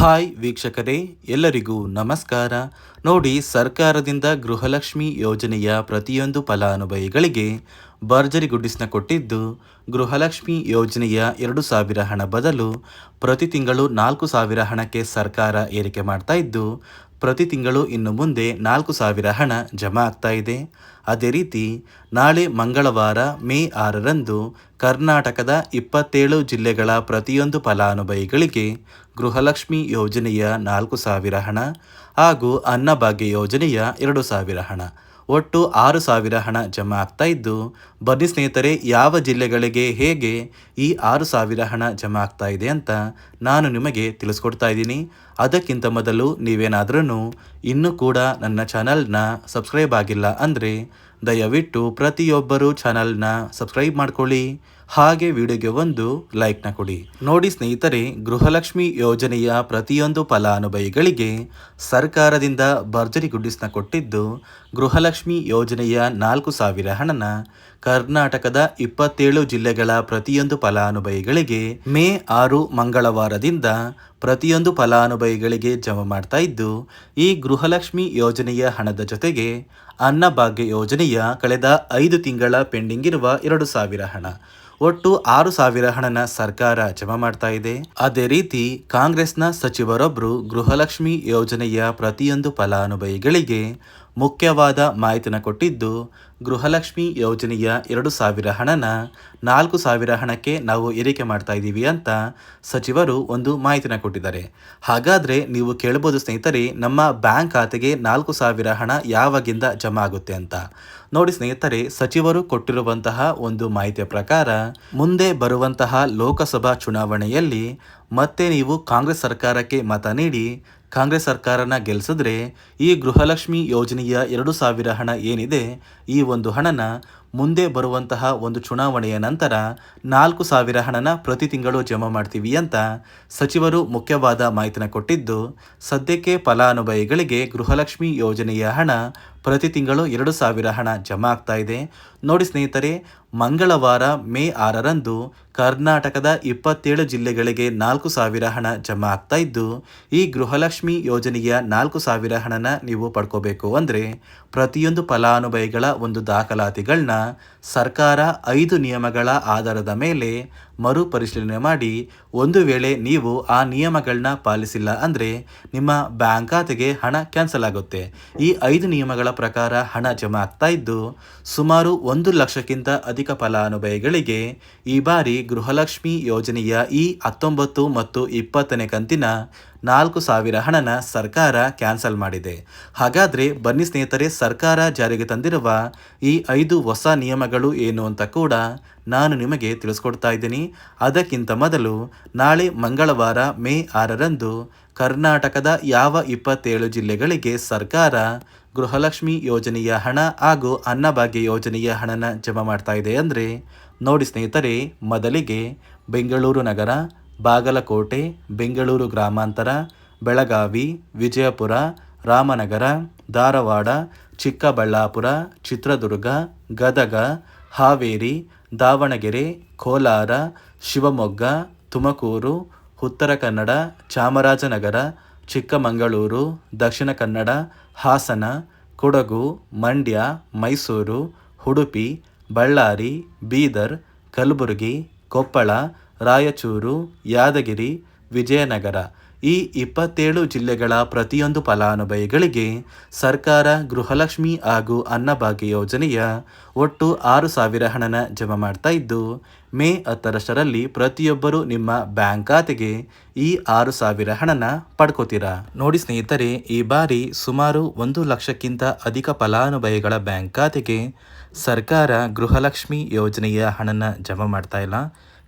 Hi ವೀಕ್ಷಕರೇ, ಎಲ್ಲರಿಗೂ ನಮಸ್ಕಾರ. ನೋಡಿ, ಸರ್ಕಾರದಿಂದ ಗೃಹಲಕ್ಷ್ಮಿ ಯೋಜನೆಯ ಪ್ರತಿಯೊಂದು ಫಲಾನುಭವಿಗಳಿಗೆ ಭರ್ಜರಿ ಗುಡ್ಡಿಸ್ನ ಕೊಟ್ಟಿದ್ದು, ಗೃಹಲಕ್ಷ್ಮಿ ಯೋಜನೆಯ ಎರಡು ಸಾವಿರ ಹಣ ಬದಲು ಪ್ರತಿ ತಿಂಗಳು ನಾಲ್ಕು ಸಾವಿರ ಹಣಕ್ಕೆ ಸರ್ಕಾರ ಏರಿಕೆ ಮಾಡ್ತಾ ಇದ್ದು, ಪ್ರತಿ ತಿಂಗಳು ಇನ್ನು ಮುಂದೆ ನಾಲ್ಕು ಸಾವಿರ ಹಣ ಜಮಾ ಆಗ್ತಾ ಇದೆ. ಅದೇ ರೀತಿ, ನಾಳೆ ಮಂಗಳವಾರ ಮೇ ಆರರಂದು ಕರ್ನಾಟಕದ ಇಪ್ಪತ್ತೇಳು ಜಿಲ್ಲೆಗಳ ಪ್ರತಿಯೊಂದು ಫಲಾನುಭವಿಗಳಿಗೆ ಗೃಹಲಕ್ಷ್ಮಿ ಯೋಜನೆಯ ನಾಲ್ಕು ಸಾವಿರ ಹಣ ಹಾಗೂ ಅನ್ನಭಾಗ್ಯ ಯೋಜನೆಯ ಎರಡು ಸಾವಿರ ಹಣ. ಒಟ್ಟು ಆರು ಸಾವಿರ ಹಣ ಜಮಾ ಆಗ್ತಾ ಇದ್ದು, ಬನ್ನಿ ಸ್ನೇಹಿತರೆ, ಯಾವ ಜಿಲ್ಲೆಗಳಿಗೆ ಹೇಗೆ ಈ ಆರು ಸಾವಿರ ಹಣ ಜಮಾ ಆಗ್ತಾ ಇದೆ ಅಂತ ನಾನು ನಿಮಗೆ ತಿಳಿಸ್ಕೊಡ್ತಾ ಇದ್ದೀನಿ. ಅದಕ್ಕಿಂತ ಮೊದಲು ನೀವೇನಾದ್ರೂ ಇನ್ನೂ ಕೂಡ ನನ್ನ ಚಾನಲ್ನ ಸಬ್ಸ್ಕ್ರೈಬ್ ಆಗಿಲ್ಲ ಅಂದರೆ ದಯವಿಟ್ಟು ಪ್ರತಿಯೊಬ್ಬರೂ ಚಾನಲ್ನ ಸಬ್ಸ್ಕ್ರೈಬ್ ಮಾಡ್ಕೊಳ್ಳಿ. ಹಾಗೆ ವಿಡಿಯೋಗೆ ಒಂದು ಲೈಕ್ನ ಕೊಡಿ. ನೋಡಿ ಸ್ನೇಹಿತರೆ, ಗೃಹಲಕ್ಷ್ಮಿ ಯೋಜನೆಯ ಪ್ರತಿಯೊಂದು ಫಲಾನುಭವಿಗಳಿಗೆ ಸರ್ಕಾರದಿಂದ ಭರ್ಜರಿ ಗುಡ್ಡಿಸ್ನ ಕೊಟ್ಟಿದ್ದು ಗೃಹಲಕ್ಷ್ಮಿ ಯೋಜನೆಯ ನಾಲ್ಕು ಸಾವಿರ ಹಣನ ಕರ್ನಾಟಕದ ಇಪ್ಪತ್ತೇಳು ಜಿಲ್ಲೆಗಳ ಪ್ರತಿಯೊಂದು ಫಲಾನುಭವಿಗಳಿಗೆ ಮೇ ಆರು ಮಂಗಳವಾರದಿಂದ ಪ್ರತಿಯೊಂದು ಫಲಾನುಭವಿಗಳಿಗೆ ಜಮಾ ಮಾಡ್ತಾ ಇದ್ದು, ಈ ಗೃಹಲಕ್ಷ್ಮಿ ಯೋಜನೆಯ ಹಣದ ಜೊತೆಗೆ ಅನ್ನಭಾಗ್ಯ ಯೋಜನೆಯ ಕಳೆದ ಐದು ತಿಂಗಳ ಪೆಂಡಿಂಗ್ ಇರುವ ಎರಡು ಸಾವಿರ ಹಣ. ಒಟ್ಟು ಆರು ಸಾವಿರ ಹಣನ ಸರ್ಕಾರ ಜಮಾ ಮಾಡ್ತಾ ಇದೆ. ಅದೇ ರೀತಿ, ಕಾಂಗ್ರೆಸ್ನ ಸಚಿವರೊಬ್ಬರು ಗೃಹಲಕ್ಷ್ಮಿ ಯೋಜನೆಯ ಪ್ರತಿಯೊಂದು ಫಲಾನುಭವಿಗಳಿಗೆ ಮುಖ್ಯವಾದ ಮಾಹಿತಿನ ಕೊಟ್ಟಿದ್ದು, ಗೃಹಲಕ್ಷ್ಮಿ ಯೋಜನೆಯ ಎರಡು ಸಾವಿರ ಹಣನ ನಾಲ್ಕು ಸಾವಿರ ಹಣಕ್ಕೆ ನಾವು ಏರಿಕೆ ಮಾಡ್ತಾ ಇದ್ದೀವಿ ಅಂತ ಸಚಿವರು ಒಂದು ಮಾಹಿತಿನ ಕೊಟ್ಟಿದ್ದಾರೆ. ಹಾಗಾದರೆ ನೀವು ಕೇಳ್ಬೋದು ಸ್ನೇಹಿತರೆ, ನಮ್ಮ ಬ್ಯಾಂಕ್ ಖಾತೆಗೆ ನಾಲ್ಕು ಸಾವಿರ ಹಣ ಯಾವಾಗಿಂದ ಜಮಾ ಆಗುತ್ತೆ ಅಂತ. ನೋಡಿ ಸ್ನೇಹಿತರೆ, ಸಚಿವರು ಕೊಟ್ಟಿರುವಂತಹ ಒಂದು ಮಾಹಿತಿಯ ಪ್ರಕಾರ, ಮುಂದೆ ಬರುವಂತಹ ಲೋಕಸಭಾ ಚುನಾವಣೆಯಲ್ಲಿ ಮತ್ತೆ ನೀವು ಕಾಂಗ್ರೆಸ್ ಸರ್ಕಾರಕ್ಕೆ ಮತ ನೀಡಿ ಕಾಂಗ್ರೆಸ್ ಸರ್ಕಾರನ ಗೆಲ್ಲಿಸಿದ್ರೆ ಈ ಗೃಹಲಕ್ಷ್ಮಿ ಯೋಜನೆಯ ಎರಡು ಸಾವಿರ ಹಣ ಏನಿದೆ ಈ ಒಂದು ಹಣನ ಮುಂದೆ ಬರುವಂತಹ ಒಂದು ಚುನಾವಣೆಯ ನಂತರ ನಾಲ್ಕು ಸಾವಿರ ಹಣನ ಪ್ರತಿ ತಿಂಗಳು ಜಮಾ ಮಾಡ್ತೀವಿ ಅಂತ ಸಚಿವರು ಮುಖ್ಯವಾದ ಮಾಹಿತಿನ ಕೊಟ್ಟಿದ್ದು, ಸದ್ಯಕ್ಕೆ ಫಲಾನುಭವಿಗಳಿಗೆ ಗೃಹಲಕ್ಷ್ಮಿ ಯೋಜನೆಯ ಹಣ ಪ್ರತಿ ತಿಂಗಳು ಎರಡು ಸಾವಿರ ಹಣ ಜಮಾ ಆಗ್ತಾ ಇದೆ. ನೋಡಿ ಸ್ನೇಹಿತರೆ, ಮಂಗಳವಾರ ಮೇ ಆರರಂದು ಕರ್ನಾಟಕದ ಇಪ್ಪತ್ತೇಳು ಜಿಲ್ಲೆಗಳಿಗೆ ನಾಲ್ಕು ಸಾವಿರ ಹಣ ಜಮಾ ಆಗ್ತಾ ಇದ್ದು, ಈ ಗೃಹಲಕ್ಷ್ಮಿ ಯೋಜನೆಯ ನಾಲ್ಕು ಸಾವಿರ ಹಣನ ನೀವು ಪಡ್ಕೋಬೇಕು ಅಂದರೆ ಪ್ರತಿಯೊಂದು ಫಲಾನುಭವಿಗಳ ಒಂದು ದಾಖಲಾತಿಗಳನ್ನ ಸರ್ಕಾರ ಐದು ನಿಯಮಗಳ ಆಧಾರದ ಮೇಲೆ ಮರುಪರಿಶೀಲನೆ ಮಾಡಿ, ಒಂದು ವೇಳೆ ನೀವು ಆ ನಿಯಮಗಳನ್ನ ಪಾಲಿಸಿಲ್ಲ ಅಂದರೆ ನಿಮ್ಮ ಬ್ಯಾಂಕ್ ಖಾತೆಗೆ ಹಣ ಕ್ಯಾನ್ಸಲ್ ಆಗುತ್ತೆ. ಈ ಐದು ನಿಯಮಗಳ ಪ್ರಕಾರ ಹಣ ಜಮಾ ಆಗ್ತಾ ಇದ್ದು, ಸುಮಾರು ಒಂದು ಲಕ್ಷಕ್ಕಿಂತ ಅಧಿಕ ಫಲಾನುಭವಿಗಳಿಗೆ ಈ ಬಾರಿ ಗೃಹಲಕ್ಷ್ಮಿ ಯೋಜನೆಯ ಈ ಹತ್ತೊಂಬತ್ತು ಮತ್ತು ಇಪ್ಪತ್ತನೇ ಕಂತಿನ ನಾಲ್ಕು ಸಾವಿರ ಹಣನ ಸರ್ಕಾರ ಕ್ಯಾನ್ಸಲ್ ಮಾಡಿದೆ. ಹಾಗಾದರೆ ಬನ್ನಿ ಸ್ನೇಹಿತರೆ, ಸರ್ಕಾರ ಜಾರಿಗೆ ತಂದಿರುವ ಈ ಐದು ಹೊಸ ನಿಯಮಗಳು ಏನು ಅಂತ ಕೂಡ ನಾನು ನಿಮಗೆ ತಿಳಿಸ್ಕೊಡ್ತಾ ಇದ್ದೀನಿ. ಅದಕ್ಕಿಂತ ಮೊದಲು ನಾಳೆ ಮಂಗಳವಾರ ಮೇ ಆರರಂದು ಕರ್ನಾಟಕದ ಯಾವ ಇಪ್ಪತ್ತೇಳು ಜಿಲ್ಲೆಗಳಿಗೆ ಸರ್ಕಾರ ಗೃಹಲಕ್ಷ್ಮಿ ಯೋಜನೆಯ ಹಣ ಹಾಗೂ ಅನ್ನಭಾಗ್ಯ ಯೋಜನೆಯ ಹಣನ ಜಮಾ ಮಾಡ್ತಾ ಇದೆ ಅಂದರೆ ನೋಡಿ ಸ್ನೇಹಿತರೆ, ಮೊದಲಿಗೆ ಬೆಂಗಳೂರು ನಗರ, ಬಾಗಲಕೋಟೆ, ಬೆಂಗಳೂರು ಗ್ರಾಮಾಂತರ, ಬೆಳಗಾವಿ, ವಿಜಯಪುರ, ರಾಮನಗರ, ಧಾರವಾಡ, ಚಿಕ್ಕಬಳ್ಳಾಪುರ, ಚಿತ್ರದುರ್ಗ, ಗದಗ, ಹಾವೇರಿ ದಾವಣಗೆರೆ, ಕೋಲಾರ, ಶಿವಮೊಗ್ಗ, ತುಮಕೂರು, ಉತ್ತರ ಕನ್ನಡ, ಚಾಮರಾಜನಗರ, ಚಿಕ್ಕಮಗಳೂರು, ದಕ್ಷಿಣ ಕನ್ನಡ, ಹಾಸನ, ಕೊಡಗು, ಮಂಡ್ಯ, ಮೈಸೂರು, ಉಡುಪಿ, ಬಳ್ಳಾರಿ, ಬೀದರ್, ಕಲಬುರಗಿ, ಕೊಪ್ಪಳ, ರಾಯಚೂರು, ಯಾದಗಿರಿ, ವಿಜಯನಗರ. ಈ ಇಪ್ಪತ್ತೇಳು ಜಿಲ್ಲೆಗಳ ಪ್ರತಿಯೊಂದು ಫಲಾನುಭವಿಗಳಿಗೆ ಸರ್ಕಾರ ಗೃಹಲಕ್ಷ್ಮಿ ಹಾಗೂ ಅನ್ನಭಾಗ್ಯ ಯೋಜನೆಯ ಒಟ್ಟು ಆರು ಸಾವಿರ ಹಣನ ಜಮಾ ಮಾಡ್ತಾ ಇದ್ದು, ಮೇ ಹತ್ತರಷ್ಟರಲ್ಲಿ ಪ್ರತಿಯೊಬ್ಬರು ನಿಮ್ಮ ಬ್ಯಾಂಕ್ ಖಾತೆಗೆ ಈ ಆರು ಸಾವಿರ ಹಣನ ಪಡ್ಕೋತೀರಾ? ನೋಡಿ ಸ್ನೇಹಿತರೆ, ಈ ಬಾರಿ ಸುಮಾರು ಒಂದು ಲಕ್ಷಕ್ಕಿಂತ ಅಧಿಕ ಫಲಾನುಭವಿಗಳ ಬ್ಯಾಂಕ್ ಖಾತೆಗೆ ಸರ್ಕಾರ ಗೃಹಲಕ್ಷ್ಮಿ ಯೋಜನೆಯ ಹಣನ ಜಮಾ ಮಾಡ್ತಾ ಇಲ್ಲ.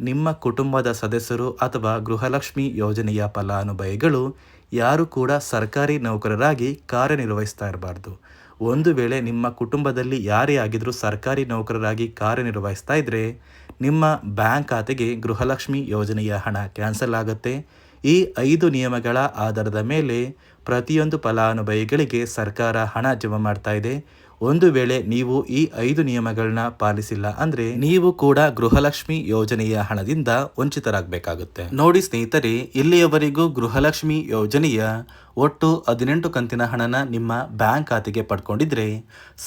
ನಿಮ್ಮ ಕುಟುಂಬದ ಸದಸ್ಯರು ಅಥವಾ ಗೃಹಲಕ್ಷ್ಮಿ ಯೋಜನೆಯ ಫಲಾನುಭವಿಗಳು ಯಾರು ಕೂಡ ಸರ್ಕಾರಿ ನೌಕರರಾಗಿ ಕಾರ್ಯನಿರ್ವಹಿಸ್ತಾ ಇರಬಾರ್ದು. ಒಂದು ವೇಳೆ ನಿಮ್ಮ ಕುಟುಂಬದಲ್ಲಿ ಯಾರೇ ಆಗಿದ್ದರೂ ಸರ್ಕಾರಿ ನೌಕರರಾಗಿ ಕಾರ್ಯನಿರ್ವಹಿಸ್ತಾ ಇದ್ದರೆ ನಿಮ್ಮ ಬ್ಯಾಂಕ್ ಖಾತೆಗೆ ಗೃಹಲಕ್ಷ್ಮಿ ಯೋಜನೆಯ ಹಣ ಕ್ಯಾನ್ಸಲ್ ಆಗುತ್ತೆ. ಈ ಐದು ನಿಯಮಗಳ ಆಧಾರದ ಮೇಲೆ ಪ್ರತಿಯೊಂದು ಫಲಾನುಭವಿಗಳಿಗೆ ಸರ್ಕಾರ ಹಣ ಜಮಾ ಮಾಡ್ತಾ ಇದೆ. ಒಂದು ವೇಳೆ ನೀವು ಈ ಐದು ನಿಯಮಗಳನ್ನ ಪಾಲಿಸಿಲ್ಲ ಅಂದ್ರೆ ನೀವು ಕೂಡ ಗೃಹಲಕ್ಷ್ಮಿ ಯೋಜನೆಯ ಹಣದಿಂದ ವಂಚಿತರಾಗಬೇಕಾಗುತ್ತೆ. ನೋಡಿ ಸ್ನೇಹಿತರೆ, ಇಲ್ಲಿಯವರೆಗೂ ಗೃಹಲಕ್ಷ್ಮಿ ಯೋಜನೆಯ ಒಟ್ಟು ಹದಿನೆಂಟು ಕಂತಿನ ಹಣನ ನಿಮ್ಮ ಬ್ಯಾಂಕ್ ಖಾತೆಗೆ ಪಡ್ಕೊಂಡಿದ್ರೆ,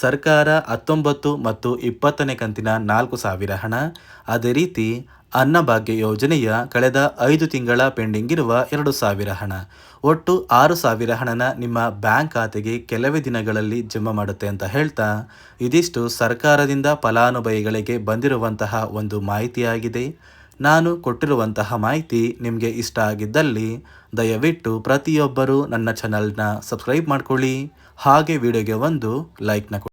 ಸರ್ಕಾರ ಹತ್ತೊಂಬತ್ತು ಮತ್ತು ಇಪ್ಪತ್ತನೇ ಕಂತಿನ ನಾಲ್ಕು ಸಾವಿರ ಹಣ. ಅದೇ ರೀತಿ ಅನ್ನಭಾಗ್ಯ ಯೋಜನೆಯ ಕಳೆದ ಐದು ತಿಂಗಳ ಪೆಂಡಿಂಗ್ ಇರುವ ಎರಡು ಸಾವಿರ ಹಣ. ಒಟ್ಟು ಆರು ಸಾವಿರ ಹಣನ ನಿಮ್ಮ ಬ್ಯಾಂಕ್ ಖಾತೆಗೆ ಕೆಲವೇ ದಿನಗಳಲ್ಲಿ ಜಮಾ ಮಾಡುತ್ತೆ ಅಂತ ಹೇಳ್ತಾ ಇದಿಷ್ಟು ಸರ್ಕಾರದಿಂದ ಫಲಾನುಭವಿಗಳಿಗೆ ಬಂದಿರುವಂತಹ ಒಂದು ಮಾಹಿತಿಯಾಗಿದೆ. ನಾನು ಕೊಟ್ಟಿರುವಂತಹ ಮಾಹಿತಿ ನಿಮಗೆ ಇಷ್ಟ ಆಗಿದ್ದಲ್ಲಿ ದಯವಿಟ್ಟು ಪ್ರತಿಯೊಬ್ಬರೂ ನನ್ನ ಚಾನಲ್ನ ಸಬ್ಸ್ಕ್ರೈಬ್ ಮಾಡ್ಕೊಳ್ಳಿ. ಹಾಗೆ ವಿಡಿಯೋಗೆ ಒಂದು ಲೈಕ್ನ